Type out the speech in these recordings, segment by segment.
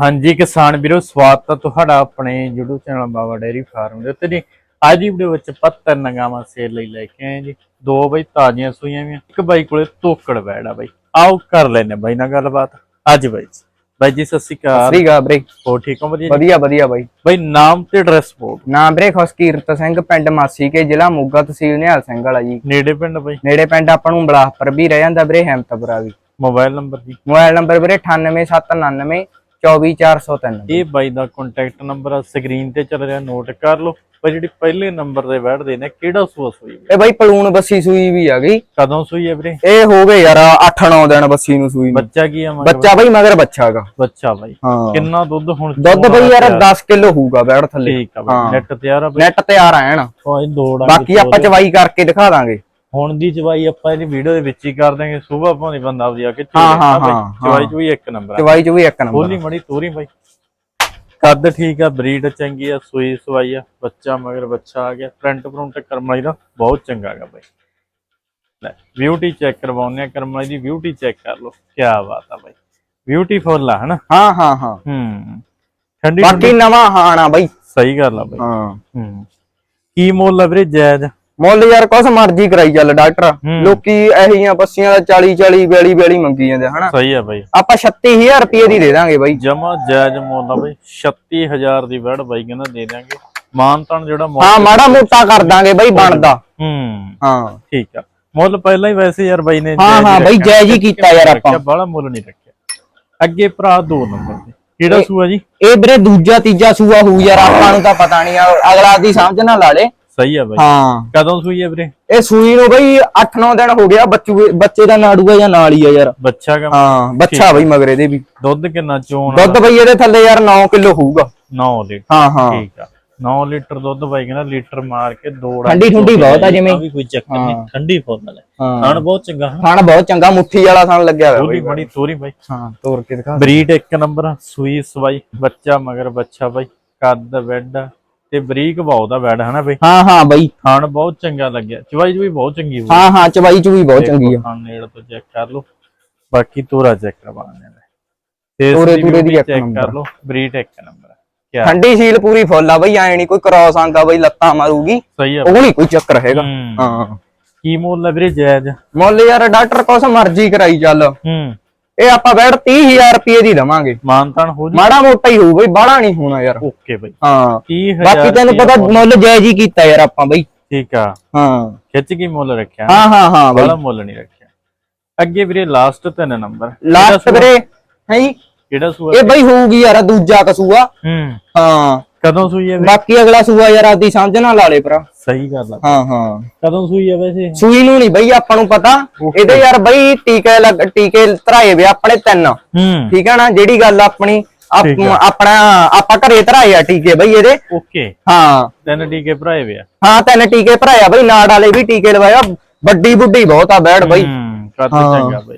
ਹਾਂਜੀ ਕਿਸਾਨ ਵੀਰੋ ਸਵਾਗਤ ਹੈ ਤੁਹਾਡਾ ਆਪਣੇ YouTube channel Baba dairy farm ਦੇ ਉੱਤੇ ਜੀ। ਅੱਜ ਦੀ ਵੀਡੀਓ ਵਿੱਚ 75 ਨਗਾਵਾਂ ਸੇਲ ਲਈ ਲੈ ਕੇ ਆਏ ਜੀ। ਦੋ ਬਈ ਤਾਜ਼ੀਆਂ ਸੂਈਆਂ ਵੀ ਇੱਕ ਬਾਈ ਕੋਲੇ ਤੋਕੜ ਬੈੜਾ ਬਾਈ। ਆਓ ਕਰ ਲੈਨੇ ਬਾਈ ਨਾਲ ਗੱਲਬਾਤ। ਅੱਜ ਬਾਈ ਬਾਈ ਜੀ ਸਤਿ ਸ਼੍ਰੀ ਅਕਾਲ। ਸ੍ਰੀ ਗਾ ਵੀਰੇ। ਹੋ ਠੀਕ ਹੋ? ਵਧੀਆ? ਵਧੀਆ ਵਧੀਆ ਬਾਈ। ਬਾਈ ਨਾਮ ਤੇ ਐਡਰੈਸ ਬੋਲ ਨਾਮ ਵੀਰੇ ਖੁਸ਼ਕੀਰਤ ਸਿੰਘ ਪਿੰਡ ਮਾਸੀ ਕੇ ਜ਼ਿਲ੍ਹਾ ਮੋਗਾ ਤਹਿਸੀਲ ਨਿਹਾਲ ਸਿੰਘ ਵਾਲਾ ਜੀ। ਨੇੜੇ ਪਿੰਡ ਬਾਈ? ਨੇੜੇ ਪਿੰਡ ਆਪਾਂ ਨੂੰ ਬਲਾਸਪੁਰ ਵੀ ਰਹਿ ਜਾਂਦਾ ਵੀਰੇ ਹੈਮਤਪੁਰਾ ਵੀ। ਮੋਬਾਈਲ ਨੰਬਰ ਜੀ। ਮੋਬਾਈਲ ਨੰਬਰ ਵੀਰੇ 98799 24403 ਇਹ ਬਾਈ ਦਾ ਕੰਟੈਕਟ ਨੰਬਰ ਆ ਸਕਰੀਨ ਤੇ ਚੱਲ ਰਿਹਾ ਨੋਟ ਕਰ ਲਓ। ਪਰ ਜਿਹੜੀ ਪਹਿਲੇ ਨੰਬਰ ਤੇ ਬੈਠਦੇ ਨੇ ਕਿਹੜਾ ਸੂਆ ਸੂਈ? ਇਹ ਬਾਈ ਪਲੂਣ ਬੱਸੀ ਸੂਈ ਵੀ ਆ ਗਈ। ਕਦੋਂ ਸੂਈ ਹੈ ਵੀਰੇ? ਇਹ ਹੋ ਗਏ ਯਾਰ 8-9 ਦਿਨ ਬੱਸੀ ਨੂੰ ਸੂਈ ਬੱਚਾ ਕੀ ਆ ਮਗਰ? ਬੱਚਾ ਬਾਈ ਮਗਰ ਬੱਚਾ ਗਾ। ਬੱਚਾ ਬਾਈ। ਹਾਂ। ਕਿੰਨਾ ਦੁੱਧ ਹੁਣ ਦੁੱਧ ਬਈ ਯਾਰ ਚੋਣਾ 10 ਕਿਲੋ ਹੋਊਗਾ ਬੈੜ ਥੱਲੇ। ਠੀਕ ਆ ਬਾਈ। ਨੈਟ ਤਿਆਰ ਆ ਬਾਈ? ਨੈਟ ਤੇ ਆ ਆ ਬਾਕੀ ਆਪਾਂ ਚਵਾਈ ਕਰਕੇ ਦਿਖਾ ਦਾਂਗੇ। ਹੁਣ ਦੀ ਚਵਾਈ ਆਪਾਂ ਇਹਦੀ ਵੀਡੀਓ ਦੇ ਵਿੱਚ ਹੀ ਕਰ ਦਾਂਗੇ ਸਵੇਰ ਭਾਵੇਂ ਬੰਦਾ ਆਪਦੀ ਆ ਕੇ ਹਾਂ, ਹਾਂ, ਬਾਈ। ਹਾਂ, ਚਵਾਈ ਚ ਵੀ ਇੱਕ ਨੰਬਰ ਚਵਾਈ ਚ ਵੀ ਇੱਕ ਨੰਬਰ ਖੋਲੀ ਮੜੀ ਤੋਰੀ ਬਾਈ। ਕੱਦ ਠੀਕ ਆ ਬਰੀਡ ਚੰਗੀ ਆ ਸੂਈ ਸਵਾਈ ਆ ਬੱਚਾ ਮਗਰ ਬੱਚਾ ਆ ਗਿਆ ਫਰੰਟ ਫਰੰਟ ਕਰਮਾਈ ਦਾ ਬਹੁਤ ਚੰਗਾ ਹੈਗਾ ਬਾਈ। ਲੈ ਬਿਊਟੀ ਚੈੱਕ ਕਰਵਾਉਂਦੇ ਆ ਕਰਮਾਈ ਦੀ ਬਿਊਟੀ ਚੈੱਕ ਕਰ ਲਓ ਕੀ ਬਾਤ ਆ ਬਾਈ। ਬਿਊਟੀਫੁਲ ਆ ਹਨਾ? ਹਾਂ ਹਾਂ ਹਾਂ। ਹੂੰ ਠੰਡੀ ਬਾਕੀ ਨਵਾਂ ਹਾਣ ਬਾਈ। ਸਹੀ ਗੱਲ ਆ ਬਾਈ। ਹਾਂ। ਹੂੰ। ਕੀ ਮੁੱਲ ਆ ਵੀਰੇ ਜਾਇਜ਼ ਮੁੱਲ ਯਾਰ ਕੁਛ ਮਰਜ਼ੀ ਕਰਾਈ ਚੱਲ ਡਾਕਟਰ। ਲੋਕੀ ਐਹੀਆਂ ਬੱਸੀਆਂ ਦਾ 40 40 42 42 ਮੰਗੀ ਜਾਂਦੇ ਹਨਾ? ਸਹੀ ਆ ਬਾਈ। ਆਪਾਂ 36000 ਰੁਪਏ ਦੀ ਦੇ ਦਾਂਗੇ ਬਾਈ। ਜਮਾ ਜਾਇਜ਼ ਮੁੱਲ ਆ ਬਾਈ। 36000 ਦੀ ਵੜ ਬਾਈ ਕਹਿੰਦਾ ਦੇ ਦਾਂਗੇ। ਮਾਨਤਨ ਜਿਹੜਾ ਮੁੱਲ ਹਾਂ ਮਾੜਾ ਮੋਟਾ ਕਰ ਦਾਂਗੇ ਬਾਈ ਬਣਦਾ। ਹੂੰ। ਹਾਂ। ਠੀਕ ਆ। ਮੁੱਲ ਪਹਿਲਾਂ ਹੀ ਵੈਸੇ ਯਾਰ ਬਾਈ ਨੇ ਹਾਂ, ਹਾਂ ਬਾਈ। ਜਾਇਜ਼ ਹੀ ਕੀਤਾ ਯਾਰ ਆਪਾਂ। ਬਾਹਲਾ ਮੁੱਲ ਨਹੀਂ ਰੱਖਿਆ। ਅੱਗੇ ਭਰਾ ਦੋ ਨੰਬਰ ਤੇ ਕਿਹੜਾ ਸੂਆ ਜੀ? ਇਹ ਵੀਰੇ ਦੂਜਾ ਤੀਜਾ ਸੂਆ ਹੋਊ ਯਾਰ ਆਪਾਂ ਨੂੰ ਤਾਂ ਪਤਾ ਨਹੀਂ ਅਗਲਾ ਦੀ ਸਮਝ ਨਾ ਲਾ ਲੇ। ਸਹੀ ਆ ਬਾਈ। ਹਾਂ। ਕਦੋਂ ਸੂਈ ਆ ਵੀਰੇ? ਇਹ ਸੂਈ ਨੂੰ ਬਾਈ 8-9 ਦਿਨ ਹੋ ਗਿਆ ਬੱਚੂ ਬੱਚੇ ਦਾ ਨਾੜੂਆ ਜਾਂ ਨਾਲ ਹੀ ਆ ਯਾਰ। ਬੱਚਾ ਕਾ ਹਾਂ ਬੱਚਾ ਬਾਈ ਮਗਰੇ ਦੇ ਵੀ। ਦੁੱਧ ਕਿੰਨਾ ਚੋਣ ਦੁੱਧ ਬਈ ਇਹਦੇ ਥੱਲੇ ਯਾਰ 9 ਕਿਲੋ ਹੋਊਗਾ। 9 ਲੀਟਰ। ਹਾਂ ਹਾਂ। ਠੀਕ ਆ। 9 ਲੀਟਰ ਦੁੱਧ ਬਾਈ ਕਹਿੰਦਾ ਲੀਟਰ ਮਾਰ ਕੇ ਦੋੜਾ ਠੰਡੀ ਠੁੰਡੀ ਬਹੁਤ ਆ ਜਿਵੇਂ। ਵੀ ਕੋਈ ਚੱਕਰ ਨਹੀਂ ਠੰਡੀ ਫੁੱਲ ਹੈ। ਹਾਂ। ਖਾਣ ਬਹੁਤ ਚੰਗਾ। ਹੈ ਖਾਣ ਬਹੁਤ ਚੰਗਾ ਮੁੱਠੀ ਵਾਲਾ ਖਾਣ ਲੱਗਿਆ ਹੋਇਆ ਬਾਈ। ਬੜੀ ਤੋਰੀ ਬਾਈ। ਹਾਂ ਤੋੜ ਕੇ ਦਿਖਾ। ਬਰੀਡ ਇੱਕ ਨੰਬਰ ਸੂਈ ਸਵਾਈ ਬੱਚਾ ਮਗਰ ਬੱਚਾ ਬਾਈ। ਕੱਦ ਬੈੱਡ ਤੇ ਬਰੀਕ ਬਾਉ ਦਾ ਬੈੱਡ ਹਨਾ ਬਾਈ? ਹਾਂ ਹਾਂ ਬਾਈ। ਖਾਣ ਬਹੁਤ ਚੰਗਾ ਲੱਗਿਆ। ਚਵਾਈ ਚ ਵੀ ਬਹੁਤ ਚੰਗੀ ਹੋਈ। ਹਾਂ ਹਾਂ ਚਵਾਈ ਚ ਵੀ ਬਹੁਤ ਚੰਗੀ ਆ। ਖਾਣ ਨੇੜ ਤੋਂ ਚੈੱਕ ਕਰ ਲਓ। ਬਾਕੀ ਤੋਰਾ ਚੈੱਕ ਕਰਵਾਉਣੇ ਨੇ ਤੇ ਤੋਰੇ ਤੂਰੇ ਦੀ ਚੈੱਕ। ਕਰ ਲਓ। ਬਰੀਡ ਇੱਕ ਨੰਬਰ ਕੀ ਠੰਡੀ ਸੀਲ ਪੂਰੀ ਫੁੱਲ ਆ ਬਈ ਐ ਨਹੀਂ ਕੋਈ ਕ੍ਰਾਸ ਆਂਗਾ ਬਈ ਲੱਤਾਂ ਮਾਰੂਗੀ। ਸਹੀ ਆ। ਉਹ ਨਹੀਂ ਕੋਈ ਚੱਕਰ ਹੈਗਾ। ਹੂੰ। ਹਾਂ। ਕੀ ਮੁੱਲ ਹੈ ਵੀਰੇ ਜਾਇਜ਼? ਮੁੱਲ ਯਾਰ ਡਾਕਟਰ ਕੋਸ ਮਰਜ਼ੀ ਕਰਾਈ ਚੱਲ। ਹੂੰ। ਇਹ ਆਪਾਂ ਬੈਠ 30000 ਰੁਪਏ ਦੀ ਦਵਾਂਗੇ। ਮਾਨਤਾਨ ਹੋ ਜੀ। ਮਾੜਾ ਮੋਟਾ ਹੀ ਹੋਊ ਬਈ ਬਾਹਲਾ ਨਹੀਂ ਹੋਣਾ ਯਾਰ। ਓਕੇ ਬਾਈ। ਹਾਂ। 30000 ਬਾਕੀ ਤੈਨੂੰ ਪਤਾ ਮੁੱਲ ਜਾਇਜ਼ ਹੀ ਕੀਤਾ ਯਾਰ ਆਪਾਂ ਬਈ। ਠੀਕ ਆ। ਹਾਂ। ਖਿੱਚ ਕੀ ਮੁੱਲ ਰੱਖਿਆ। ਹਾਂ ਹਾਂ ਹਾਂ ਬਈ। ਬੜਾ ਮੁੱਲ ਨਹੀਂ ਰੱਖਿਆ। ਅੱਗੇ ਵੀਰੇ ਲਾਸਟ ਤਿੰਨ ਨੰਬਰ ਲਾਸਟ ਵੀਰੇ ਹੈ ਕਿਹੜਾ ਸੂਆ ਇਹ ਬਈ ਹੋਊਗੀ ਯਾਰ ਦੂਜਾ ਕਸੂਆ। ਹੂੰ। ਹਾਂ। ਕਦੋਂ ਸੂਈ ਹੈ ਵੀਰੇ? ਬਾਕੀ ਅਗਲਾ ਸੂਆ ਯਾਰ ਆਦੀ ਸਮਝ ਨਾ ਲਾ ਲੇ ਭਰਾ। ਸਹੀ ਗੱਲ ਆ। ਹਾਂ ਹਾਂ। ਕਦੋਂ ਸੂਈ ਹੈ ਵੈਸੇ? ਸੂਈ ਨੂੰ ਨਹੀਂ ਬਈ ਆਪਾਂ ਨੂੰ ਪਤਾ। ਇਹਦੇ ਯਾਰ ਬਈ ਟੀਕੇ ਲੱਗ ਟੀਕੇ ਧਰਾਏ ਵੇ ਆਪਣੇ ਤਿੰਨ। ਹੂੰ। ਠੀਕ ਹੈ ਨਾ? ਜਿਹੜੀ ਗੱਲ ਆਪਣੀ ਆ। ਆਪਣਾ ਆਪਾਂ ਘਰੇ ਧਰਾਏ ਆ ਟੀਕੇ ਬਈ ਇਹਦੇ। ਓਕੇ। ਹਾਂ। ਤਿੰਨ ਟੀਕੇ ਭਰਾਏ ਵੇ ਆ। ਹਾਂ ਤਿੰਨ ਟੀਕੇ ਭਰਾਇਆ ਬਈ। ਨਾੜ ਵਾਲੇ ਵੀ ਟੀਕੇ ਲਵਾਇਆ ਵੱਡੀ ਬੁੱਢੀ ਬਹੁਤ ਆ ਬੈੜ ਬਈ। ਹਾਂ। ਚੰਗਾ ਬਈ।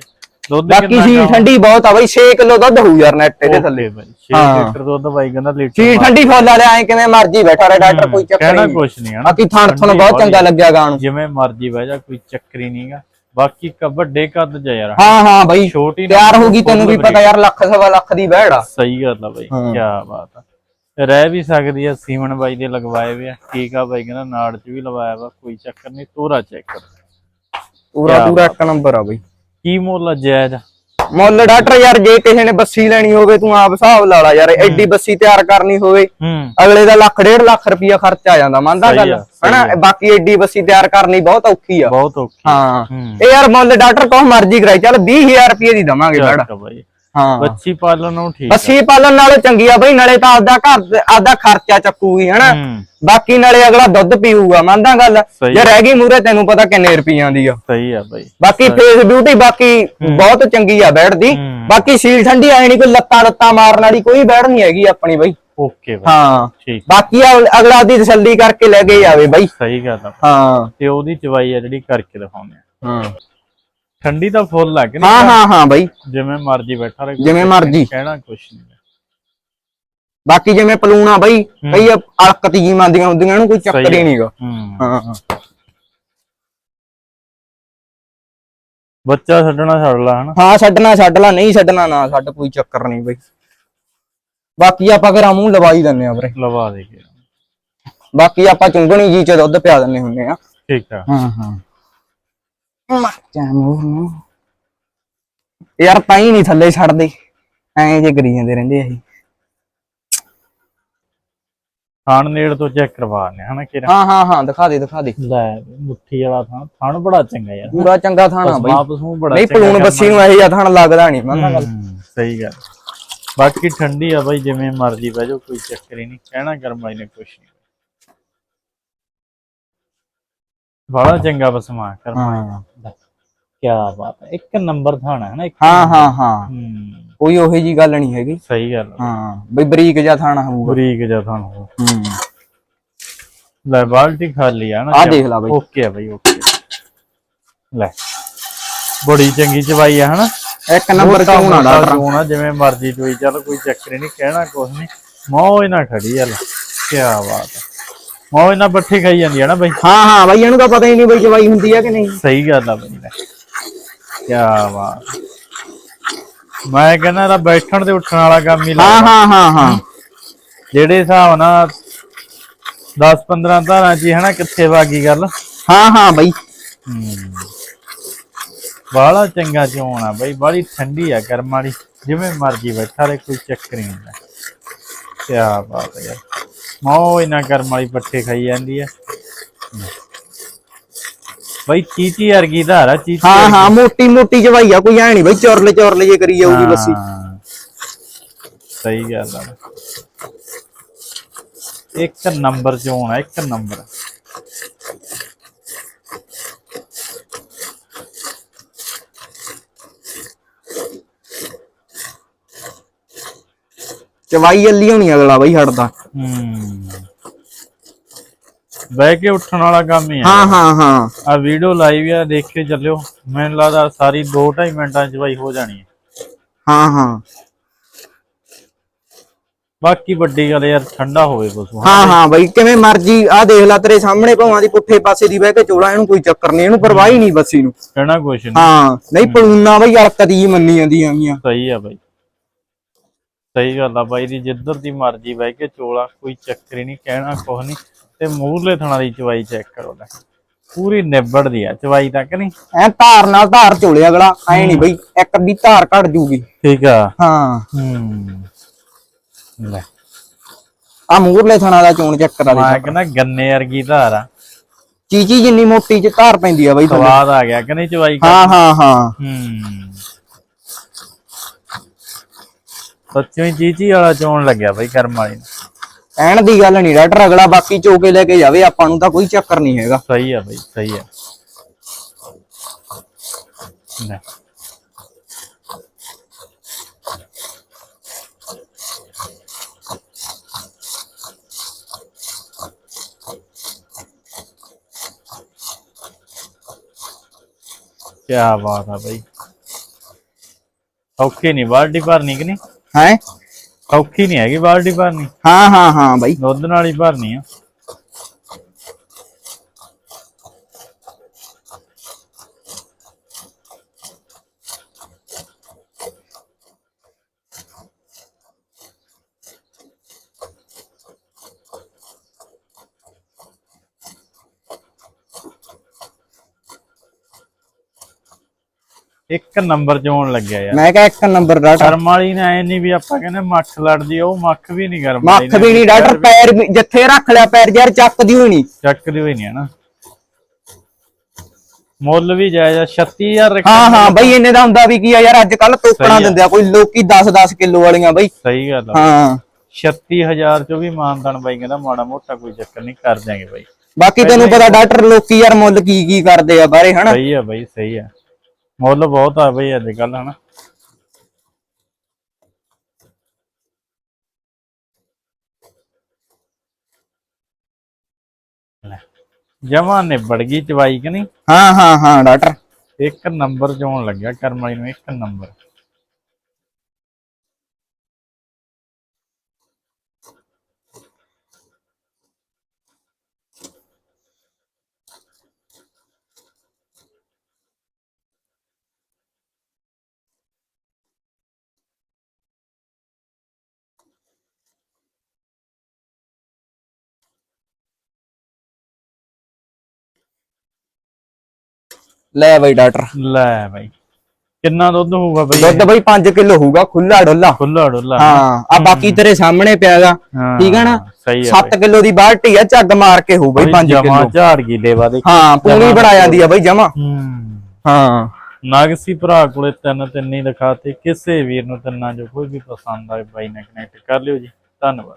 ਦੁੱਧ ਬਾਕੀ ਸੀ ਠੰਡੀ ਬਹੁਤ ਆ ਬਈ 6 ਕਿਲੋ ਦੁੱਧ ਹੋਊ ਯਾਰ ਨੈਟ ਇਹਦੇ ਥੱਲੇ ਬਈ 6 ਹਾਂ। ਲੀਟਰ ਦੁੱਧ ਬਾਈ ਕਹਿੰਦਾ ਲੀਟਰ ਚੀਜ਼ ਠੰਡੀ ਫੁੱਲ ਵਾਲੇ ਐ ਕਿਵੇਂ ਮਰਜ਼ੀ ਬੈਠਾ ਰਹੇ ਡਾਕਟਰ ਕੋਈ ਚੱਕਰ ਕਹਿਣਾ ਨਹੀਂ। ਕੁਛ ਨਹੀਂ ਹਨਾ। ਬਾਕੀ ਥਾਣ ਤੁਹਾਨੂੰ ਬਹੁਤ ਚੰਗਾ ਲੱਗਿਆ ਗਾਣ ਨੂੰ। ਜਿਵੇਂ ਮਰਜ਼ੀ ਬਹਿ ਜਾ ਕੋਈ ਚੱਕਰ ਹੀ ਨਹੀਂਗਾ। ਬਾਕੀ ਕ ਵੱਡੇ ਕੱਦ ਚ ਯਾਰ। ਹਾਂ ਹਾਂ ਬਈ ਛੋਟੀ ਤਿਆਰ ਹੋ ਗਈ ਤੈਨੂੰ ਵੀ ਪਤਾ ਯਾਰ ਲੱਖ ਸਵਾ ਲੱਖ ਦੀ ਆ। ਸਹੀ ਗੱਲ ਆ ਬਾਈ ਹਾਂ। ਕੀ ਬਾਤ ਆ। ਰਹਿ ਵੀ ਸਕਦੀ ਆ ਸੀਮਨ ਬਾਈ ਦੇ ਲਗਵਾਏ ਵੇ ਆ। ਠੀਕ ਆ ਬਾਈ ਕਹਿੰਦਾ ਨਾੜ ਚ ਵੀ ਲਵਾਇਆ ਵਾ ਕੋਈ ਚੱਕਰ ਨਹੀਂ ਤੋਰਾ ਚੈੱਕ ਕਰ। ਪੂਰਾ ਪੂਰਾ ਇੱਕ ਨੰਬਰ ਆ ਬਈ। ਕੀ ਮੁੱਲ ਆ ਜਾਇਜ਼? ਮੁੱਲ ਡਾਕਟਰ ਯਾਰ ਜੇ ਕਿਸੇ ਨੇ ਬੱਸੀ ਲੈਣੀ ਹੋਵੇ ਤੂੰ ਆਪ ਹਿਸਾਬ ਲਾ ਲਾ ਯਾਰ ਐਡੀ ਬੱਸੀ ਤਿਆਰ ਕਰਨੀ ਹੋਵੇ ਅਗਲੇ ਦਾ ਲੱਖ ਡੇਢ ਲੱਖ ਰੁਪਇਆ ਖਰਚ ਆ ਜਾਂਦਾ ਮੰਨਦਾ ਗੱਲ? ਹਨਾ? ਬਾਕੀ ਐਡੀ ਬੱਸੀ ਤਿਆਰ ਕਰਨੀ ਬਹੁਤ ਔਖੀ ਆ। ਬਹੁਤ ਔਖੀ ਹਾਂ। ਇਹ ਯਾਰ ਮੁੱਲ ਡਾਕਟਰ ਕੋਹ ਮਰਜ਼ੀ ਕਰਾਈ ਚੱਲ 20000 ਰੁਪਏ ਦੀ ਦਵਾਂਗੇ ਬੈੜ ਹਾਂ। ਬੱਚੀ ਪਾਲਣ ਨੂੰ ਠੀਕ ਆ। ਬੱਸੀ ਪਾਲਣ ਨਾਲੋਂ ਚੰਗੀ ਆ ਬਈ ਨਾਲੇ ਤਾਂ ਆਪਦਾ ਘਰ ਆਪਦਾ ਖਰਚਾ ਚੱਕੂਗੀ ਹਨਾ? ਹੂੰ। ਬਾਕੀ ਨਾਲੇ ਅਗਲਾ ਦੁੱਧ ਪੀਊਗਾ ਮੰਨਦਾ ਗੱਲ? ਸਹੀ ਜੇ ਰਹਿ ਗਈ ਮੂਰੇ ਤੈਨੂੰ ਪਤਾ ਕਿੰਨੇ ਰੁਪਈਆਂ ਦੀ ਆ। ਸਹੀ ਆ ਬਾਈ। ਬਾਕੀ ਫੇਸ ਬਿਊਟੀ ਬਾਕੀ ਬਹੁਤ ਚੰਗੀ ਆ ਬੈੜ ਦੀ ਹੂੰ। ਬਾਕੀ ਸੀਲ ਠੰਡੀ ਆਈ ਨਹੀਂ ਕੋਈ ਲੱਤਾਂ ਲੱਤਾਂ ਮਾਰਨ ਵਾਲੀ ਕੋਈ ਬੈੜ ਨਹੀਂ ਹੈਗੀ ਆਪਣੀ ਬਈ। ਓਕੇ ਬਾਈ। ਹਾਂ। ਠੀਕ। ਬਾਕੀ ਆ- ਅਗਲਾ ਦੀ ਤਸੱਲੀ ਕਰਕੇ ਲੈ ਕੇ ਜਾਵੇ ਬਈ। ਸਹੀ ਗੱਲ ਆ। ਹਾਂ। ਤੇ ਉਹਦੀ ਚਵਾਈ ਆ ਜਿਹੜੀ ਕਰਕੇ ਦਿਖਾਉਂਦੇ ਆ। ਹਾਂ। ਠੰਡੀ ਦਾ ਫੁੱਲ ਲੱਗ ਹਾਂ ਹਾਂ ਹਾਂ ਬਈ। ਜਿਵੇਂ ਮਰਜ਼ੀ ਬੈਠਾ ਰਹੇ ਜਿਵੇਂ ਮਰਜ਼ੀ। ਕਹਿਣਾ ਕੁਛ ਨਹੀਂ ਬਾਕੀ ਜਿਵੇਂ ਪਲੂਣਾ ਬਈ ਕਈ ਅਲਕ ਤੀ ਮੰਦੀਆਂ ਹੁੰਦੀਆਂ ਇਹਨੂੰ ਕੋਈ ਚੱਕਰ ਹੀ ਆ। ਨਹੀਂਗਾ। ਹੂੰ। ਹਾਂ ਹਾਂ। ਬੱਚਾ ਛੱਡਣਾ ਛੱਡ ਲਾ ਹਨਾ। ਹਾਂ ਛੱਡਣਾ ਛੱਡ ਲਾ ਨਹੀਂ ਛੱਡਣਾ ਨਾ ਛੱਡ ਕੋਈ ਚੱਕਰ ਨਹੀਂ ਬਈ। ਬਾਕੀ ਆਪਾਂ ਘਰਾਂ ਮੂੰਹ ਲਵਾਈ ਦਿੰਨੇ ਆ ਵੀਰੇ। ਲਵਾ ਦੇ ਕੇ। ਬਾਕੀ ਆਪਾਂ ਚੁੰਗਣੀ ਜੀ ਚ ਦੁੱਧ ਪਿਆ ਦਿੰਨੇ ਹੁੰਨੇ ਆ ਠੀਕ ਆ। ਹਾਂ ਹਾਂ। ਮੱਚਾ ਮੂੰਹ ਨੂੰ ਯਾਰ ਤਾਂ ਹੀ ਨਹੀਂ ਥੱਲੇ ਛੱਡਦੇ। ਐਂ ਜੇ ਕਰੀ ਜਾਂਦੇ ਰਹਿੰਦੇ ਆ ਇਹ ਥਾਣ ਨੇੜ ਤੋਂ ਚੈੱਕ ਕਰਵਾਣੇ ਹਨਾ ਕਿਰਾ ਹਾਂ ਹਾਂ ਹਾਂ ਦਿਖਾ ਦੇ ਦਿਖਾ ਦੇ। ਲੈ ਮੁੱਠੀ ਵਾਲਾ ਥਾਣ। ਥਾਣ ਬੜਾ ਚੰਗਾ ਯਾਰ। ਪੂਰਾ ਚੰਗਾ ਥਾਣਾ ਬਈ। ਵਾਪਸ ਨੂੰ ਬੜਾ ਨਹੀਂ ਪਲੂਣ ਬੱਸੀ ਨੂੰ ਇਹੋ ਜਿਹਾ ਥਾਣ ਲੱਗਦਾ ਨਹੀਂ ਮੰਨਦਾ ਗੱਲ ਸਹੀ ਗੱਲ। ਬਾਕੀ ਠੰਡੀ ਆ ਬਾਈ ਜਿਵੇਂ ਮਰਜ਼ੀ ਬਹਿ ਜਾਓ ਕੋਈ ਚੱਕਰ ਹੀ ਨਹੀਂ। ਕਹਿਣਾ ਕਰਮ ਬਾਈ ਨੇ ਕੁਛ ਨਹੀਂ ਬੜਾ ਚੰਗਾ ਬਸਮਾ ਕਰਮ ਹਾਂ। ਕੀ ਬਾਤ ਹੈ ਇੱਕ ਨੰਬਰ ਥਾਣਾ ਹੈ ਨਾ ਇੱਕ ਹਾਂ ਹਾਂ ਹਾਂ। ਹਮ, ਕੋਈ ਉਹੇ ਜੀ ਗੱਲ ਨਹੀਂ ਹੈਗੀ। ਸਹੀ ਗੱਲ ਆ। ਹਾਂ ਬਈ ਬਰੀਕ ਜਿਹਾ ਥਾਣਾ ਹੋਊਗਾ। ਬਰੀਕ ਜਿਹਾ ਥਾਣਾ ਹੂੰ। ਲੈ ਬਾਲਟੀ ਖਾਲੀ ਆ ਨਾ ਆ ਦੇਖ ਲਾ ਬਈ। ਓਕੇ ਆ ਬਾਈ ਓਕੇ। ਲੈ ਬੜੀ ਚੰਗੀ ਚਵਾਈ ਆ ਹਨਾ। ਇੱਕ ਨੰਬਰ ਮੋਟਾ ਮੋਟਾ ਡਾਕਟਰ। ਚੋਣ ਆ, ਜਿਵੇਂ ਮਰਜ਼ੀ ਚੋਈ ਚੱਲ ਕੋਈ ਚੱਕਰ ਨਹੀਂ ਕਹਿਣਾ ਕੁਛ ਨਹੀਂ। ਮੌਜ ਨਾ ਖੜੀ ਆ ਲੈ। ਕੀ ਬਾਤ ਹੈ। ਮੌਜ ਨਾ ਬੱਠੀ ਖਾਈ ਜਾਂਦੀ ਆ ਨਾ ਬਾਈ। ਹਾਂ ਹਾਂ ਬਾਈ ਇਹਨੂੰ ਤਾਂ ਪਤਾ ਹੀ ਨਹੀਂ ਬਈ ਚਵਾਈ ਹੁੰਦੀ ਆ ਕਿ ਨਹੀਂ। ਸਹੀ ਗੱਲ ਆ ਬਾਈ ਕੀ ਬਾਤ। ਮੈਂ ਕਹਿੰਦਾ ਇਹਦਾ ਬੈਠਣ ਤੇ ਉੱਠਣ ਵਾਲਾ ਕੰਮ ਹੀ ਹਾਂ ਹਾਂ ਹਾਂ ਹਾਂ। ਜਿਹੜੇ ਹਿਸਾਬ ਨਾਲ 10 15 ਧਾਰਾਂ ਹੀ ਹਨਾ ਕਿੱਥੇ ਵਾਗੀ ਗੱਲ। ਹਾਂ ਹਾਂ ਬਾਈ। ਬਾਲਾ ਚੰਗਾ ਚੋਣ ਆ ਬਈ ਬਾਲੀ ਠੰਡੀ ਆ ਕਰਮ ਵਾਲੀ। ਜਿਵੇਂ ਮਰਜ਼ੀ ਬੈਠਾ ਰਹੇ ਕੋਈ ਚੱਕਰ ਨਹੀਂ। ਹੁੰਦਾ ਕਿਆ ਬਾਤ ਹੈ ਯਾਰ। ਮੌ ਇਹਨਾਂ ਕਰਮ ਵਾਲੀ ਪੱਠੇ ਖਾਈ ਜਾਂਦੀ ਆ। ਬਈ ਚੀਚੀ ਵਰਗੀ ਧਾਰ ਆ ਚੀਚੀ ਹਾਂ ਹਾਂ ਮੋਟੀ ਮੋਟੀ ਚਵਾਈ ਆ ਕੋਈ ਐ ਨਹੀਂ ਬਈ ਚੋਰਲੇ ਚੋਰਲੇ ਜੇ ਕਰੀ ਜਾਊਗੀ ਬੱਸੀ। ਸਹੀ ਗੱਲ ਆ। ਇੱਕ ਨੰਬਰ ਚੋਣ ਆ ਇੱਕ ਨੰਬਰ। ਚਵਾਈ ਅੱਲੀ ਹੋਣੀ ਅਗਲਾ ਬਈ ਹਟਦਾ ਹੂੰ। ਬਹਿ ਕੇ ਉੱਠਣ ਵਾਲਾ ਕੰਮ ਹੀ ਆ ਹਾਂ ਹਾਂ ਹਾਂ। ਆ ਵੀਡੀਓ ਲਾਈਵ ਆ ਦੇਖ ਕੇ ਚੱਲਿਓ। ਮੈਨੂੰ ਲੱਗਦਾ ਸਾਰੀ 2.5 ਮਿੰਟਾਂ ਚ ਬਾਈ ਹੋ ਜਾਣੀ ਹੈ। ਹਾਂ ਹਾਂ। ਬਾਕੀ ਵੱਡੀ ਗੱਲ ਯਾਰ ਠੰਡਾ ਹੋਵੇ ਪਸ਼ੂ ਹਾਂ ਹਾਂ ਬਈ ਕਿਵੇਂ ਮਰਜ਼ੀ ਆ ਦੇਖ ਲੈ ਤੇਰੇ ਸਾਹਮਣੇ ਭਾਵਾਂ ਦੀ ਪੁੱਠੇ ਪਾਸੇ ਦੀ ਬਹਿ ਕੇ ਚੋਲਾ ਇਹਨੂੰ ਕੋਈ ਚੱਕਰ ਨਹੀਂ ਇਹਨੂੰ ਪਰਵਾਹ ਹੀ ਨਹੀਂ ਬੱਸੀ ਨੂੰ ਕਹਿਣਾ ਕੁਛ ਨਹੀਂ ਹਾਂ ਨਹੀਂ ਪਲੂਨਾ ਬਈ ਅਲਕਦੀ ਹੀ ਮੰਨੀ ਜਾਂਦੀਆਂ ਆਗੀਆਂ ਸਹੀ ਆ ਬਾਈ। ਸਹੀ ਗੱਲ ਆ ਬਾਈ ਦੀ ਜਿੱਧਰ ਦੀ ਮਰਜ਼ੀ ਬਹਿ ਕੇ ਚੋਲਾ ਕੋਈ ਚੱਕਰ ਹੀ ਨਹੀਂ ਕਹਿਣਾ ਕੁਛ ਨਹੀਂ ਤੇ ਮੂਹਰਲੇ ਥਣਾ ਦੀ ਚਵਾਈ ਚੈੱਕ ਕਰੋ ਲੈ। ਪੂਰੀ ਨਿਬੜਦੀ ਆ ਚਵਾਈ ਤੱਕ ਨਹੀਂ? ਐ ਧਾਰ ਨਾਲ ਧਾਰ ਚੋਲੇ ਅਗਲਾ ਐ ਨਹੀਂ ਬਈ ਇੱਕ ਅੱਧੀ ਧਾਰ ਘਟ ਜੂਗੀ। ਠੀਕ ਆ। ਹਾਂ। ਹੂੰ। ਲੈ। ਆ ਮੂਰਲੇ ਥਣਾ ਦਾ ਚੋਣ ਚੱਕਰ ਆ ਮੈਂ ਦੇ ਕਹਿੰਦਾ ਗੰਨੇ ਵਰਗੀ ਧਾਰ ਆ। ਚੀਚੀ ਜਿੰਨੀ ਮੋਟੀ ਚ ਧਾਰ ਪੈਂਦੀ ਆ ਬਈ। ਸਵਾਦ ਆ ਗਿਆ ਕਿ ਨਹੀਂ ਚਵਾਈ ਕਰ ਹਾਂ ਹਾਂ ਹਾਂ। ਹੂੰ। ਸੱਚੀ ਹੀ ਚੀਚੀ ਵਾਲਾ ਚੋਣ ਲੱਗਿਆ ਬਈ ਕਰਮ ਵਾਲੀ ਨੂੰ। ਐਣ ਦੀ ਗੱਲ ਨਹੀਂ ਡਾਕਟਰ ਅਗਲਾ ਬਾਕੀ ਚੋਕੇ ਲੈ ਕੇ ਜਾਵੇ ਆਪਾਂ ਨੂੰ ਤਾਂ ਕੋਈ ਚੱਕਰ ਨਹੀਂ ਹੈਗਾ। ਸਹੀ ਆ ਬਈ ਸਹੀ ਆ। ਲੈ। ਕੀ ਬਾਤ ਆ ਬਈ। ਔਖੀ ਨਹੀਂ ਬਾਲਟੀ ਭਰਨੀ ਕਿ ਨਹੀਂ? ਹੈ? ਔਖੀ ਨਹੀਂ ਹੈਗੀ ਬਾਲਟੀ ਭਰਨੀ। ਹਾਂ ਹਾਂ ਹਾਂ ਬਈ। ਦੁੱਧ ਨਾਲ ਹੀ ਭਰਨੀ ਆ। ਇੱਕ ਨੰਬਰ ਚ ਆਉਣ ਲੱਗਿਆ ਯਾਰ। ਮੈਂ ਕਿਹਾ ਇੱਕ ਨੰਬਰ ਡਾਕਟਰ। ਗਰਮ ਵਾਲੀ ਨੇ ਐ ਨਹੀਂ ਵੀ ਆਪਾਂ ਕਹਿੰਦੇ ਮੱਖ ਲੜਦੀ ਉਹ ਮੱਖ ਵੀ ਨਹੀਂ ਗਰਮ ਵਾਲੀ ਮੱਖ ਵੀ ਨਹੀਂ ਡਾਕਟਰ ਪੈਰ ਵੀ- ਜਿੱਥੇ ਰੱਖ ਲਿਆ ਪੈਰ ਯਾਰ ਚੱਕਦੀ ਹੋਈ ਨਹੀਂ ਚੱਕਦੀ ਹੋਈ ਨਹੀਂ ਹੈ ਨਾ। ਮੁੱਲ ਵੀ ਜਾਇਜ਼ ਆ 36000 ਰੱਖਿਆ ਹਾਂ ਹਾਂ ਬਈ ਇਹਨੇ ਦਾ ਹੁੰਦਾ ਵੀ ਕੀ ਆ ਯਾਰ ਅੱਜ ਕੱਲ ਤੋਕਣਾ। ਦਿੰਦੇ ਆ ਕੋਈ ਲੋਕੀ 10 10 ਕਿਲੋ ਵਾਲੀਆਂ ਬਈ। ਸਹੀ ਗੱਲ ਆ। ਹਾਂ। 36000 ਚੋਂ ਵੀ ਮਾਨਦਾਨ ਬਾਈ ਕਹਿੰਦਾ ਮਾੜਾ ਮੋਟਾ ਕੋਈ ਚੱਕਰ ਨਹੀਂ ਕਰ ਦਿਆਂਗੇ ਬਾਈ। ਬਾਕੀ ਤੈਨੂੰ ਪਤਾ ਡਾਕਟਰ ਲੋਕੀ ਯਾਰ ਮੁੱਲ ਕੀ ਕੀ ਕਰਦੇ ਆ ਬਾਰੇ ਹਨਾ? ਸਹੀ ਆ ਬਾਈ ਸਹੀ ਆ। ਮੁੱਲ ਬਹੁਤ ਆ ਬਾਈ ਅੱਜ ਕੱਲ ਹਨਾ। ਜਮਾ ਨਿਬੜ ਗਈ ਚਵਾਈ ਕਿ ਨਹੀਂ? ਹਾਂ ਹਾਂ ਹਾਂ ਡਾਕਟਰ। ਇੱਕ ਨੰਬਰ ਚੋਣ ਲੱਗਿਆ ਕਰਮ ਵਾਲੀ ਨੂੰ ਇੱਕ ਨੰਬਰ। ਲੈ ਬਈ ਡਾਕਟਰ। ਲੈ ਬਾਈ। ਕਿੰਨਾ ਦੁੱਧ ਹੋਊਗਾ ਬਾਈ? ਦੁੱਧ ਬਈ 5 ਕਿਲੋ ਹੋਊਗਾ ਖੁੱਲਾ ਡੁੱਲਾ। ਖੁੱਲਾ ਡੁੱਲਾ। ਹਾਂ ਆ ਬਾਕੀ ਤੇਰੇ ਸਾਹਮਣੇ ਪਿਆਗਾ। ਠੀਕ ਹੈ ਨਾ? ਸਹੀ ਹੈ 7 ਕਿਲੋ ਦੀ ਬਾਲਟੀ ਆ ਝੱਗ ਮਾਰ ਕੇ ਹੋਊ ਬਈ 5 ਜਮਾ ਕਿਲੋ। ਝਾੜ ਗਈ ਲੇਵਾ ਦੇ ਹਾਂ ਪੂਰੀ ਬਣਾ ਜਾਂਦੀ ਆ ਬਈ ਜਮਾ। ਹੂੰ। ਨਾਗਸੀ ਭਰਾ ਕੋਲੇ ਤਿੰਨ ਤਿੰਨ ਹੀ ਦਿਖਾਤੇ ਕਿਸੇ ਵੀਰ ਨੂੰ ਤਿੰਨਾਂ ਜੋ ਕੋਈ ਵੀ ਪਸੰਦ ਆਏ ਬਾਈ ਨਾਲ ਕਨੈਕਟ ਕਰ ਲਿਓ ਜੀ। ਧੰਨਵਾਦ।